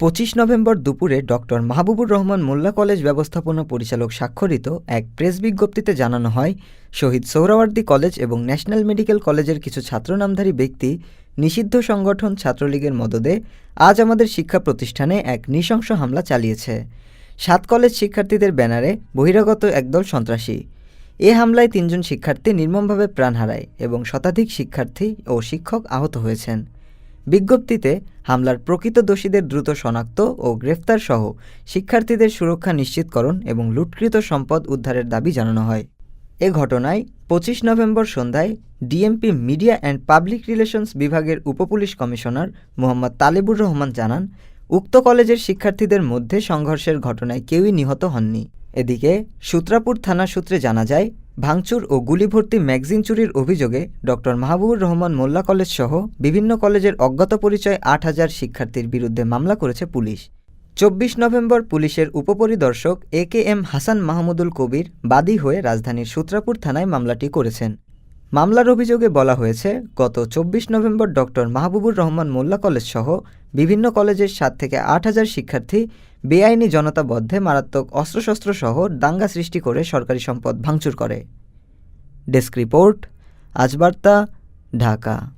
পঁচিশ নভেম্বর দুপুরে doctor Mahbubur Rahman Molla college ব্যবস্থাপনা পরিচালক স্বাক্ষরিত এক প্রেস বিজ্ঞপ্তিতে জানানো হয়, শহীদ সোহরাওয়ার্দী কলেজ এবং ন্যাশনাল মেডিকেল কলেজের কিছু ছাত্রনামধারী ব্যক্তি নিষিদ্ধ সংগঠন ছাত্রলীগের মদদে আজ আমাদের শিক্ষা প্রতিষ্ঠানে এক নৃশংস হামলা চালিয়েছে। সাত কলেজ শিক্ষার্থীদের ব্যানারে বহিরাগত একদল সন্ত্রাসী। এ হামলায় তিনজন শিক্ষার্থী নির্মমভাবে প্রাণ হারায় এবং শতাধিক শিক্ষার্থী ও শিক্ষক আহত হয়েছেন। বিজ্ঞপ্তিতে হামলার প্রকৃত দোষীদের দ্রুত শনাক্ত ও গ্রেফতার সহ শিক্ষার্থীদের সুরক্ষা নিশ্চিতকরণ এবং লুটকৃত সম্পদ উদ্ধারের দাবি জানানো হয়। এ ঘটনায় পঁচিশ নভেম্বর সন্ধ্যায় DMP media and public relations বিভাগের উপপুলিশ কমিশনার মোহাম্মদ তালেবুর রহমান জানান, উক্ত কলেজের শিক্ষার্থীদের মধ্যে সংঘর্ষের ঘটনায় কেউই নিহত হননি। এদিকে সূত্রাপুর থানা সূত্রে জানা যায় ভাঙচুর ও গুলিভর্তি ম্যাগজিন চুরির অভিযোগে ডক্টর মাহবুবুর রহমান মোল্লা কলেজ সহ বিভিন্ন কলেজের অজ্ঞাত পরিচয় আট হাজার শিক্ষার্থীর বিরুদ্ধে মামলা করেছে পুলিশ। চব্বিশ নভেম্বর পুলিশের উপপরিদর্শক A K M Hasan Mahmudul Kabir বাদী হয়ে রাজধানীর সূত্রাপুর থানায় মামলাটি করেছেন। মামলার অভিযোগে বলা হয়েছে, গত চব্বিশ November doctor Mahbubur Rahman Molla college সহ বিভিন্ন কলেজের সাত থেকে আট হাজার শিক্ষার্থী বেআইনি জনতা বদ্ধে মারাত্মক অস্ত্রশস্ত্র সহ দাঙ্গা সৃষ্টি করে সরকারি সম্পদ ভাঙচুর করে। Desk report Ajbarta Dhaka.